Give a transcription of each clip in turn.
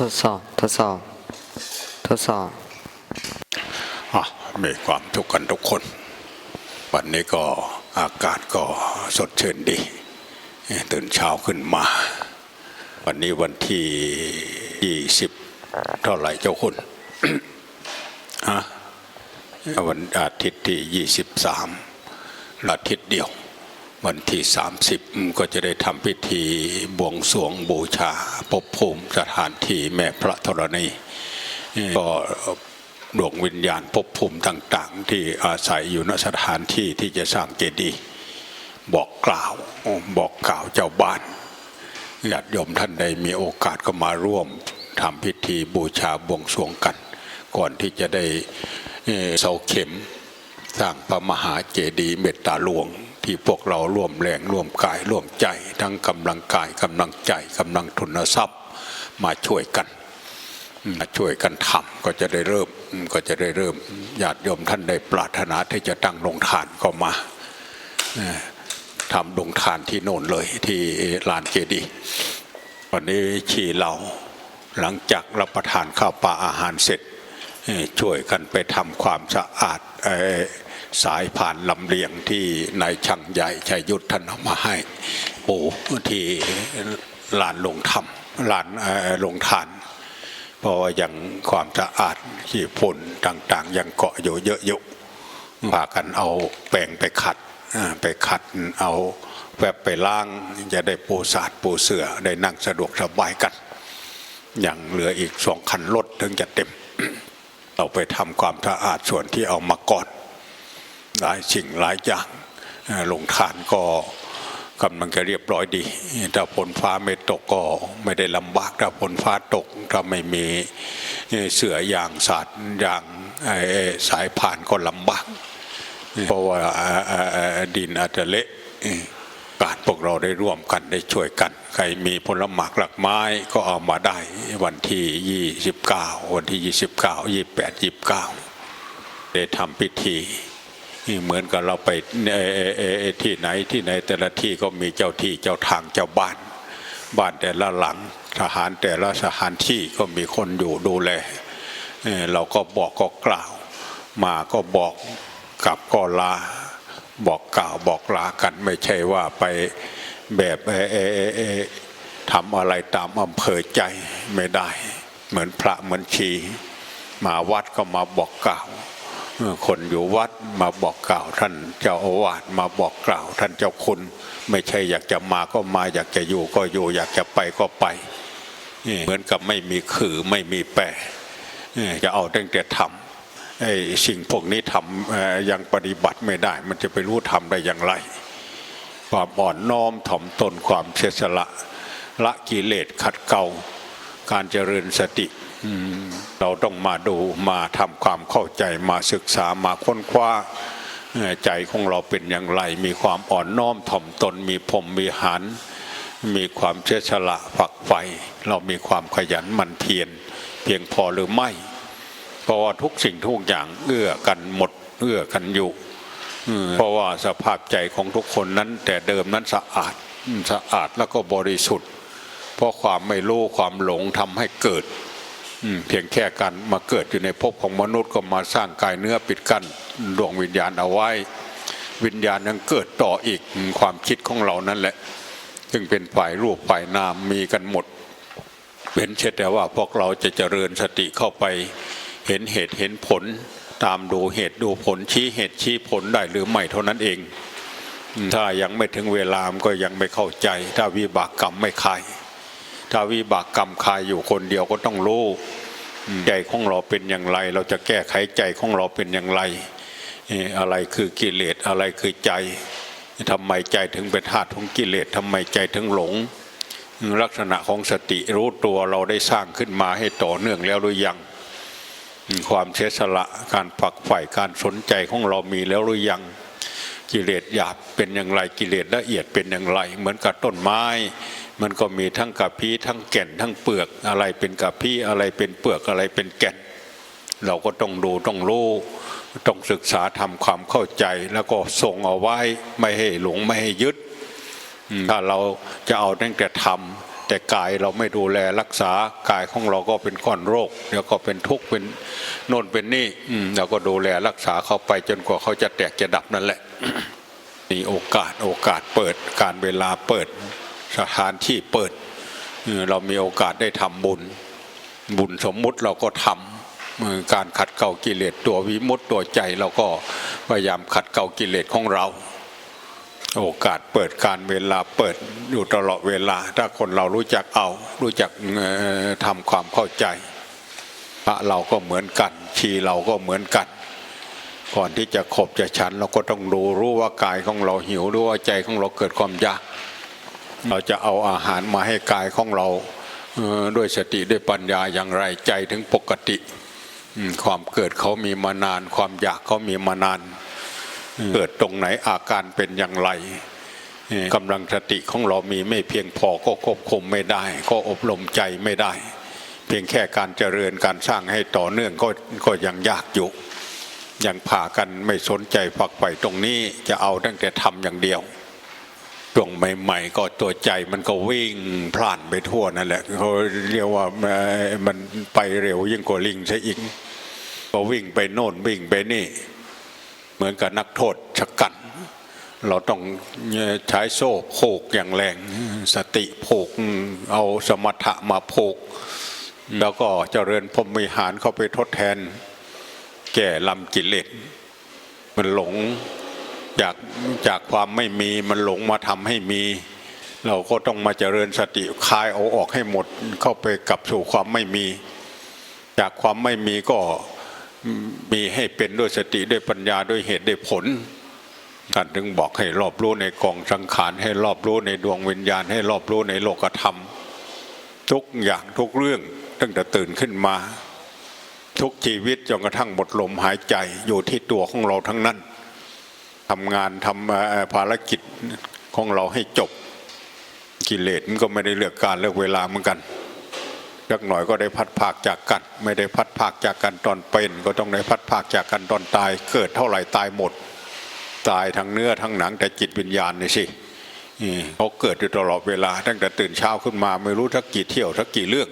ทดสอบทดสอบทดสอบอะมีความทุกข์กันทุกคน วันนี้ก็อากาศก็สดชื่นดี ตื่นเช้าขึ้นมา วันนี้วันที่ยี่สิบเท่าไหร่เจ้าคุณฮะวันอาทิตย์ที่ยี่สิบสามอาทิตย์เดียว วันที่สามสิบก็จะได้ทำพิธีบวงสรวงบูชาภพภูมิสถานที่แม่พระธรณีก็ดวงวิญญาณภพภูมิต่าง ๆ ที่อาศัยอยู่ณสถานที่ที่จะสร้างเจดีย์บอกกล่าวบอกกล่าวเจ้าบ้านญาติโยมท่านใดมีโอกาสก็มาร่วมทำพิธีบูชาบวงสรวงกัน ก่อนที่จะได้เอ่อเสาเข็มสร้างพระมหาเจดีย์เมตตาหลวง ที่พวกเราร่วมแรงร่วมกายร่วมใจ ทั้งกำลังกายกำลังใจกำลังทุนทรัพย์มาช่วยกันมาช่วยกันทำก็จะได้เริ่มก็จะได้เริ่มญาติโยมท่านใดปรารถนาที่จะตั้งโรงทานก็มาทำดงทานที่โน่นเลยที่ลานเจดีวันนี้ชีเราหลังจากรับประทานข้าวปลาอาหารเสร็จช่วยกันไปทำความสะอาดเอ่อ สายผ่านลำเลียงที่นายช่างใหญ่ชัยยุทธท่านเอามาให้ปูที่ลานลงทำลานลงทาน เพราะว่ายังความสะอาดที่ฝุ่นต่างๆ ยังเกาะอยู่เยอะอยู่พากันเอาแปรงไปขัดไปขัดเอาแวบไปล้างจะได้ปูสาดปูเสือได้นั่งสะดวกสบายกันอย่างเหลืออีกสองคันรถถึงจะเต็ม เราไปทำความสะอาดส่วนที่เอามาก่อน หลายสิ่งหลายอย่างลงทานก็กำลังจะเรียบร้อยดีถ้าฝนฟ้าไม่ตกก็ไม่ได้ลำบากถ้าฝนฟ้าตกถ้าไม่มีเสือยางสาดยางสายผ่านก็ลำบากเพราะว่าอ่าอ่าอ่าดินอาจจะเละการพวกเราได้ร่วมกันได้ช่วยกัน ใครมีผลหมากหลักไม้ก็เอามาได้วันที่ 29 วันที่ 29 28 29 ได้ทำพิธี เหมือนกับเราไปที่ไหนที่ไหนแต่ละที่ก็มีเจ้าที่เจ้าทางเจ้าบ้าน บ้านแต่ละหลังทหารแต่ละสถานที่ก็มีคนอยู่ดูแลเราก็บอกก็กล่าว มาก็บอกกลับก็ลาบอกกล่าวบอกลากันไม่ใช่ว่าไปแบบทำอะไรตามอำเภอใจไม่ได้ เหมือนพระเหมือนชี มาวัดก็มาบอกกล่าว คนอยู่วัดมาบอกกล่าวท่านเจ้าอาวาสมาบอกกล่าวท่านเจ้าคุณ ไม่ใช่อยากจะมาก็มาอยากจะอยู่ก็อยู่อยากจะไปก็ไปนี่เหมือนกับไม่มีขือไม่มีแปรนี่จะเอาตั้งแต่ทำไอ้สิ่งพวกนี้ทำยังปฏิบัติไม่ได้ มันจะไปรู้ทำได้อย่างไร ความอ่อนน้อมถ่อมตนความเสียสละละกิเลสขัดเกลาการเจริญสติ เราต้องมาดูมาทำความเข้าใจมาศึกษามาค้นคว้าใจของเราเป็นอย่างไร มีความอ่อนน้อมถ่อมตน มีพรมมีหันมีความเสียสละฝักใฝ่เรามีความขยันหมั่นเพียรเพียงพอหรือไม่ เพราะว่าทุกสิ่งทุกอย่างเอื้อกันหมดเอื้อกันอยู่เพราะว่าสภาพใจของทุกคนนั้น แต่เดิมนั้นสะอาดสะอาดแล้วก็บริสุทธิ์ เพราะความไม่รู้ความหลงทำให้เกิด เพียงแค่การมาเกิดอยู่ในภพของมนุษย์ก็มาสร้างกายเนื้อปิดกั้นดวงวิญญาณเอาไว้ วิญญาณยังเกิดต่ออีกความคิดของเรานั่นแหละ ซึ่งเป็นฝ่ายรูปฝ่ายนามมีกันหมด เป็นเช่นแต่ว่าพวกเราจะเจริญสติเข้าไปเห็นเหตุเห็นผล ตามดูเหตุดูผลชี้เหตุชี้ผลได้หรือไม่เท่านั้นเอง ถ้ายังไม่ถึงเวลามก็ยังไม่เข้าใจ ถ้าวิบากกรรมไม่คลาย ถ้าวิบากกรรมคายอยู่คนเดียวก็ต้องรู้ใจของเราเป็นอย่างไร เราจะแก้ไขใจของเราเป็นอย่างไรเอ่ออะไรคือกิเลสอะไรคือใจทำไมใจถึงเป็นธาตุของกิเลสทำไมใจถึงหลง ลักษณะของสติรู้ตัวเราได้สร้างขึ้นมาให้ต่อเนื่องแล้วหรือยัง ความเสียสละการฝักใฝ่การสนใจของเรามีแล้วหรือยัง กิเลสหยาบเป็นอย่างไรกิเลสละเอียดเป็นอย่างไร เหมือนกับต้นไม้ มันก็มีทั้งกะพีทั้งแก่นทั้งเปลือกอะไรเป็นกะพีอะไรเป็นเปลือกอะไรเป็นแก่น เราก็ต้องดูต้องรู้ต้องศึกษาทำความเข้าใจ แล้วก็ทรงเอาไว้ไม่ให้หลงไม่ให้ยึดถ้าเราจะเอาตั้งแต่ทำแต่กายเราไม่ดูแลรักษากายของเราก็เป็นก้อนโรคเดี๋ยวก็เป็นทุกข์เป็นโน่นเป็นนี่เราก็ดูแลรักษาเขาไปจนกว่าเขาจะแตกจะดับนั่นแหละมีโอกาสโอกาสเปิดการเวลาเปิด สถานที่เปิด เรามีโอกาสได้ทำบุญ บุญสมมุติเราก็ทำการขัดเกลากิเลสตัววิมุตตัวใจเราก็พยายามขัดเกลากิเลสของเรา โอกาสเปิดการเวลาเปิดอยู่ตลอดเวลา ถ้าคนเรารู้จักเอา รู้จักทำความเข้าใจพระเราก็เหมือนกันชีเราก็เหมือนกันก่อนที่จะขบจะฉันเราก็ต้องดูรู้ว่ากายของเราหิวรู้ว่าใจของเราเกิดความอยาก เราจะเอาอาหารมาให้กายของเราเอ่อด้วยสติด้วยปัญญาอย่างไรใจถึงปกติอืมความเกิดเขามีมานาน ความอยากเขามีมานาน เกิดตรงไหนอาการเป็นอย่างไรเอ่อกำลังสติของเรามีไม่เพียงพอก็ควบคุมไม่ได้ ก็อบรมใจไม่ได้ เพียงแค่การเจริญการสร้างให้ต่อเนื่องก็ก็ยังยากอยู่ยังพากันไม่สนใจฝักใฝ่ตรงนี้จะเอาตั้งแต่ทำอย่างเดียว ช่วงใหม่ๆ ก็ตัวใจมันก็วิ่งพล่านไปทั่วนั่นแหละเขาเรียกว่ามันไปเร็วยิ่งกว่าลิงซะอีกก็วิ่งไปโน่นวิ่งไปนี่ เหมือนกับนักโทษชะกัน เราต้องใช้โซ่โผกอย่างแรงสติโผกเอาสมถะมาโผกแล้วก็เจริญพรหมวิหารเข้าไปทดแทน แก่ลำกิเลสมันหลง จากจากความไม่มีมันหลงมาทำให้มี เราก็ต้องมาเจริญสติคลายเอาออกให้หมดเข้าไปกลับสู่ความไม่มี จากความไม่มีก็มีให้เป็นด้วยสติด้วยปัญญาด้วยเหตุด้วยผลท่านถึงบอกให้รอบรู้ในกองสังขารให้รอบรู้ในดวงวิญญาณ ให้รอบรู้ในโลกธรรม ทุกอย่างทุกเรื่องตั้งแต่ตื่นขึ้นมา ทุกชีวิตจนกระทั่งหมดลมหายใจอยู่ที่ตัวของเราทั้งนั้น ทำงานทำภารกิจของเราให้จบกิเลสมันก็ไม่ได้เลือกการเลือกเวลาเหมือนกันสักหน่อยก็ได้พัดภาคจากกัน ไม่ได้พัดภาคจากกันตอนเป็น ก็ต้องได้พัดภาคจากกันตอนตาย เกิดเท่าไหร่ตายหมด ตายทั้งเนื้อทั้งหนังแต่จิตวิญญาณนี่สิเขาเกิดอยู่ตลอดเวลา ตั้งแต่ตื่นเช้าขึ้นมาไม่รู้ทักกี่เที่ยวทักกี่เรื่อง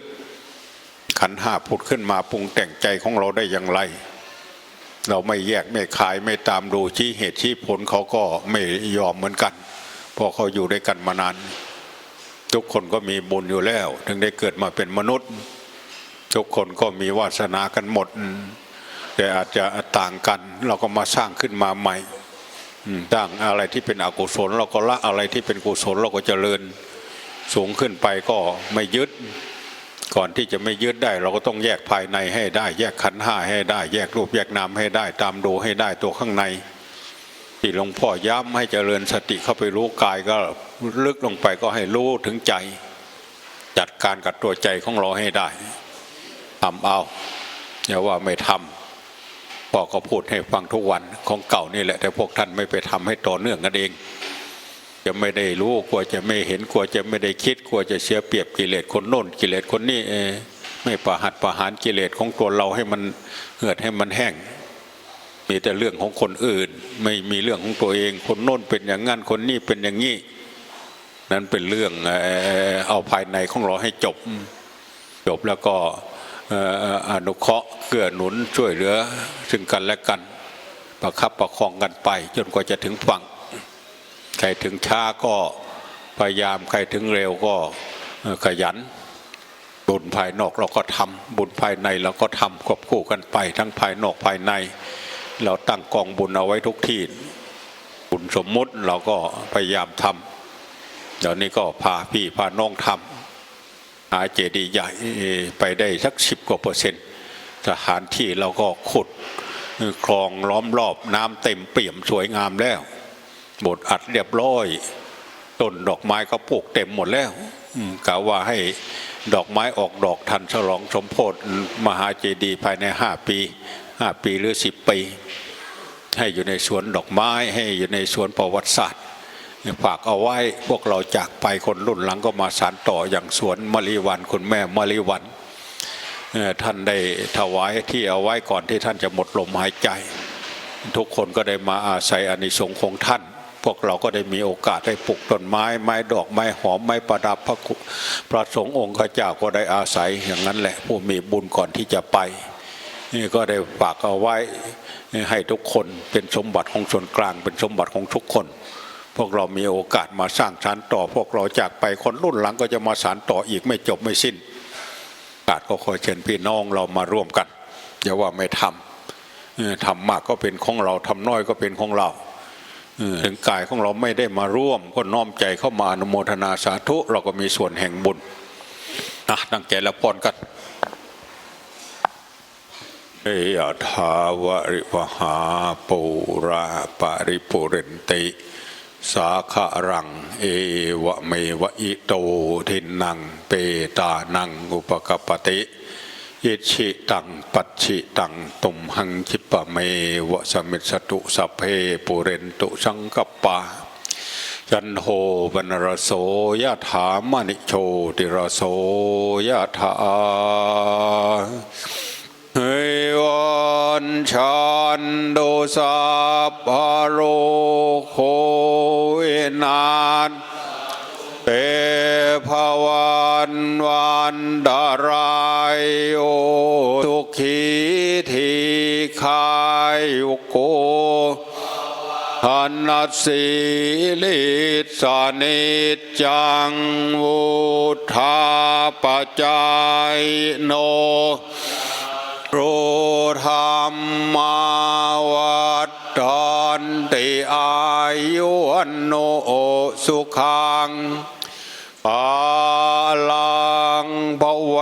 ขันห้าผุดขึ้นมาปรุงแต่งใจของเราได้อย่างไร เราไม่แยกไม่ขายไม่ตามดูชี้เหตุชี้ผลเขาก็ไม่ยอมเหมือนกันเพราะเขาอยู่ด้วยกันมานานทุกคนก็มีบุญอยู่แล้ว ถึงได้เกิดมาเป็นมนุษย์ ทุกคนก็มีวาสนากันหมด แต่อาจจะต่างกัน เราก็มาสร้างขึ้นมาใหม่อืมสร้างอะไรที่เป็นอกุศล เราก็ละอะไรที่เป็นกุศลเราก็เจริญ สูงขึ้นไปก็ไม่ยึด ก่อนที่จะไม่ยึดได้ เราก็ต้องแยกภายในให้ได้ แยกขันธ์ห้าให้ได้ แยกรูปแยกนามให้ได้ ตามดูให้ได้ตัวข้างในที่หลวงพ่อย้ำให้เจริญสติเข้าไปรู้กายก็ลึกลงไปก็ให้รู้ถึงใจ จัดการกับตัวใจของเราให้ได้ทำเอาอย่าว่าไม่ทำพ่อก็พูดให้ฟังทุกวันของเก่านี่แหละ แต่พวกท่านไม่ไปทำให้ต่อเนื่องกันเอง จะไม่ได้รู้กลัวจะไม่เห็นกลัวจะไม่ได้คิดกลัวจะเสียเปรียบกิเลสคนโน้นกิเลสคนนี้เอไม่ประหัดประหารกิเลสของตัวเราให้มันเหือดให้มันแห้ง มีแต่เรื่องของคนอื่น ไม่มีเรื่องของตัวเอง คนโน้นเป็นอย่างนั้นคนนี้เป็นอย่างนี้นั้นเป็นเรื่องเอาภายในของเราให้จบ จบแล้วก็อนุเคราะห์เกื้อหนุนช่วยเหลือซึ่งกันและกัน ประคับประคองกันไป จนกว่าจะถึงฝั่ง ครถึงช้าก็พยายามใครถึงเร็วก็ขยัน บุญภายนอกเราก็ทำบุญภายในเราก็ทำควบคู่กันไป ทั้งภายนอกภายใน เราตั้งกองบุญเอาไว้ทุกที่บุญสมมุติเราก็พยายามทำเดี๋ยวนี้ก็พาพี่พาน้องทำหาเจดีย์ใหญ่ไปได้สักสิบกว่าเปอร์เซ็นต์สถานที่เราก็ขุดคลองล้อมรอบน้ำเต็มเปี่ยมสวยงามแล้ว บทอัดเรียบร้อยต้นดอกไม้ก็ปลูกเต็มหมดแล้วกะว่าให้ดอกไม้ออกดอกทันฉลองสมโพธิมหาเจดีย์ภายในห้าปีห้าปีหรือสิบปี ให้อยู่ในสวนดอกไม้ให้อยู่ในสวนประวัติศาสตร์ฝากเอาไว้พวกเราจากไปคนรุ่นหลังก็มาสานต่ออย่างสวนมะลิวันคุณแม่มะลิวันท่านได้ถวายที่เอาไว้ก่อนที่ท่านจะหมดลมหายใจ ทุกคนก็ได้มาอาศัยอานิสงส์ของท่าน พวกเราก็ได้มีโอกาสได้ปลูกต้นไม้ ไม้ดอกไม้หอมไม้ประดับพระพระสงฆ์องค์ข้าเจ้าก็ได้อาศัยอย่างนั้นแหละผู้มีบุญก่อนที่จะไปนี่ก็ได้ฝากเอาไว้ให้ทุกคนเป็นสมบัติของส่วนกลางเป็นสมบัติของทุกคน พวกเรามีโอกาสมาสร้างสารต่อ พวกเราจากไปคนรุ่นหลังก็จะมาสารต่ออีกไม่จบไม่สิ้นโอกาสก็ขอเชิญพี่น้องเรามาร่วมกันอย่าว่าไม่ทำทำมากก็เป็นของเราทำน้อยก็เป็นของเรา ถึงกายของเราไม่ได้มาร่วม ก็น้อมใจเข้ามาอนุโมทนาสาธุเราก็มีส่วนแห่งบุญนะตั้งใจแล้วพรกันเอยถาวริวหาปูราปาริปุเรนติ สาขารัง เอวะเมวะอิโตทินังเปตานังอุปกปติ อิชิตังปัจฉิตังตุมหังคิปะเมวะสมิสตุสัพเพปุเรนตุสังกปปาจันโทปนรโสยะถามณิโชติรโสยะถาเฮวันชันโดสัพพโรโควินาศเตภวั นวันดารายโอทุกขีทีคายโกหันนัสสีลิสานิจังวุธาปจายโนโรธรรมาวัฏฐานติอายุวันโนสุขังปา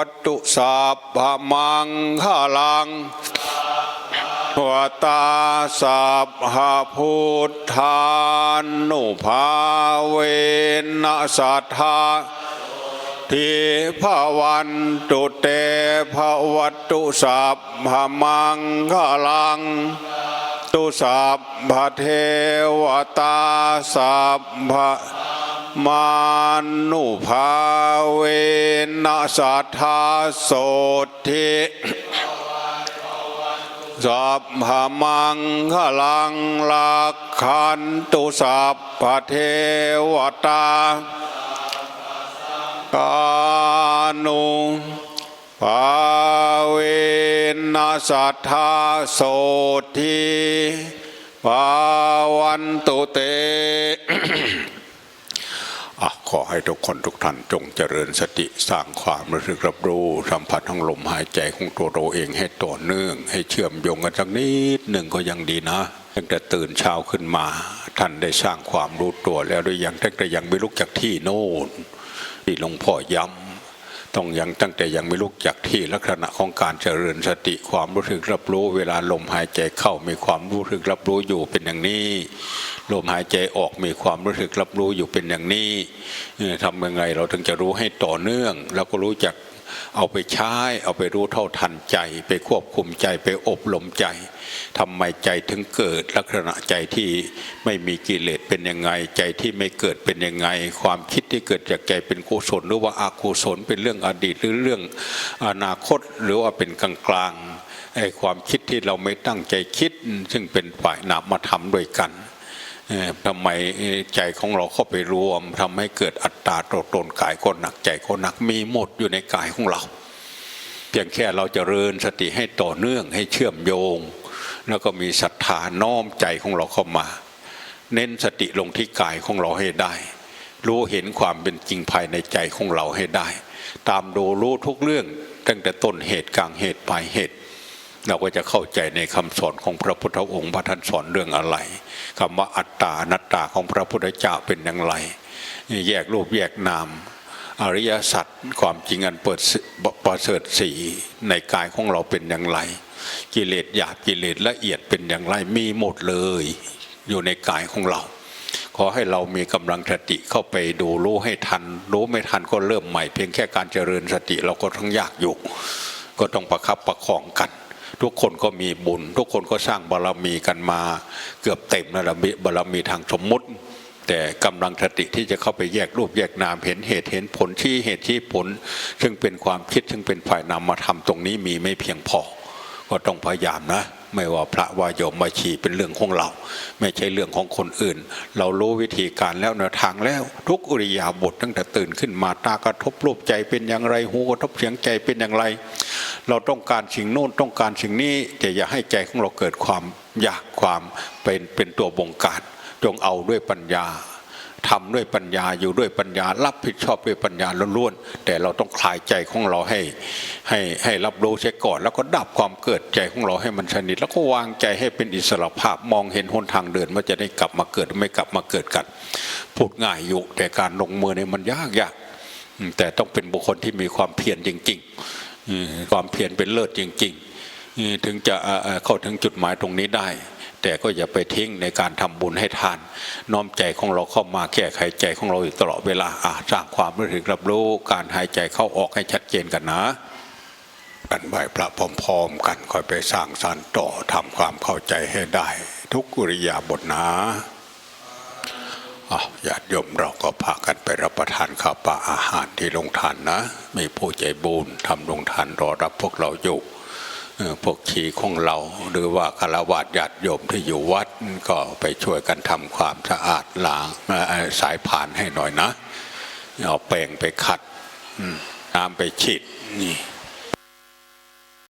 วัตตุสัพพมังคลังวตาสัพหพุทธานุภาเวนัสัทธาทิภวันตุเตภวัตตุสัพพมังคลังตุสัพพเทวตาสัพพมานุภาเว นัสัทธาโสทิสัพพมังคลังลักขันตุสัพพเทวตากานุภาเวนัสัทธาโสทีภาวันตุเต ขอให้ทุกคนทุกท่านจงเจริญสติสร้างความรู้สึกรับรู้สัมผัสทั้งลมหายใจของตัวเราเองให้ต่อเนื่อง ให้เชื่อมโยงกันสักนิดหนึ่งก็ยังดีนะตั้งแต่ตื่นเช้าขึ้นมา ท่านได้สร้างความรู้ตัวแล้วหรือยังตั้งแต่ยังไม่ลุกจากที่โน่นที่หลวงพ่อย้ำ ต้องยังตั้งแต่ยังไม่ลุกจากที่ลักษณะของการเจริญสติความรู้สึกรับรู้ เวลาลมหายใจเข้ามีความรู้สึกรับรู้อยู่เป็นอย่างนี้ ลมหายใจออกมีความรู้สึกรับรู้อยู่เป็นอย่างนี้ทำยังไงเราถึงจะรู้ให้ต่อเนื่อง แล้วก็รู้จัก เอาไปใช้ เอาไปรู้เท่าทันใจ ไปควบคุมใจไปอบรมใจทำไมใจถึงเกิดลักษณะใจที่ไม่มีกิเลสเป็นยังไง ใจที่ไม่เกิดเป็นยังไง ความคิดที่เกิดจากใจเป็นกุศลหรือว่าอากุศลเป็นเรื่องอดีตหรือเรื่องอนาคตหรือว่าเป็นกลางกลางไอ้ความคิดที่เราไม่ตั้งใจคิด ซึ่งเป็นฝ่ายนามธรรมด้วยกัน ทำไมใจของเราเข้าไปรวมทำให้เกิดอัตตาตัวตนกายก็หนักใจก็หนักมีหมดอยู่ในกายของเรา เพียงแค่เราจเจริญสติให้ต่อเนื่องให้เชื่อมโยง แล้วก็มีศรัทธาน้อมใจของเราเข้ามา เน้นสติลงที่กายของเราให้ได้ รู้เห็นความเป็นจริงภายในใจของเราให้ได้ ตามดูรู้ทุกเรื่องตั้งแต่ต้นเหตุกลางเหตุปลายเหตุ เราก็จะเข้าใจในคำสอนของพระพุทธองค์พระท่านสอนเรื่องอะไรคำว่าอัตตานัตตาของพระพุทธเจ้าเป็นอย่างไร แยกรูปแยกนาม อริยสัจความจริงอันเปิดประเสริฐสีในกายของเราเป็นอย่างไร กิเลสหยาบกิเลสละเอียดเป็นอย่างไรมีหมดเลย อยู่ในกายของเรา ขอให้เรามีกำลังสติเข้าไปดูรู้ให้ทัน รู้ไม่ทันก็เริ่มใหม่ เพียงแค่การเจริญสติเราก็ทั้งยากอยู่ ก็ต้องประคับประคองกัน ทุกคนก็มีบุญ ทุกคนก็สร้างบารมีกันมา เกือบเต็มแล้วบารมีทางสมมุติ แต่กำลังสติที่จะเข้าไปแยกรูปแยกนามเห็นเหตุเห็นผลที่เหตุที่ผล ซึ่งเป็นความคิดซึ่งเป็นฝ่ายนามมาทำตรงนี้มีไม่เพียงพอ ก็ต้องพยายามนะ ไม่ว่าพระว่าโยมมาชีเป็นเรื่องของเรา ไม่ใช่เรื่องของคนอื่น เรารู้วิธีการแล้วแนวทางแล้วทุกอุริยาบทตั้งแต่ตื่นขึ้นมาตากระทบรูปใจเป็นอย่างไรหูกระทบเสียงใจเป็นอย่างไร เราต้องการสิ่งโน้นต้องการสิ่งนี้แต่อย่าให้ใจของเราเกิดความอยากความเป็นเป็นตัวบงการจงเอาด้วยปัญญา ทำด้วยปัญญาอยู่ด้วยปัญญา รับผิดชอบด้วยปัญญาล้วนๆแต่เราต้องคลายใจของเราให้ ให้ให้รับรู้เสียก่อน แล้วก็ดับความเกิดใจของเราให้มันสนิทแล้วก็วางใจให้เป็นอิสระภาพมองเห็นหนทางเดินว่าจะได้กลับมาเกิดไม่กลับมาเกิดกัน พูดง่ายอยู่แต่การลงมือเนี่ยมันยากยากแต่ต้องเป็นบุคคลที่มีความเพียรจริงๆความเพียรเป็นเลิศจริง ๆ ถึงจะเข้าถึงจุดหมายตรงนี้ได้ แต่ก็อย่าไปทิ้งในการทำบุญให้ทาน น้อมใจของเราเข้ามาแก้ไขใจของเราอยู่ตลอดเวลาอ่าสร้างความรู้สึกรับรู้การหายใจเข้าออกให้ชัดเจนกันนะกันไหวพระพร้อมๆกันค่อยไปสร้างสรรค์ต่อทำความเข้าใจให้ได้ ทุกุริยาบทนะอะญาติโยมเราก็พากันไปรับประทานข้าวปลาอาหารที่โรงทานนะ มีผู้ใจบุญทำโรงทานรอรับพวกเราอยู่ พวกชีของเรา หรือว่าคารวะญาติโยมที่อยู่วัดก็ไปช่วยกันทำความสะอาดล้างสายผ่านให้หน่อยนะ เอาแป้งไปขัดน้ำไปฉีดนี่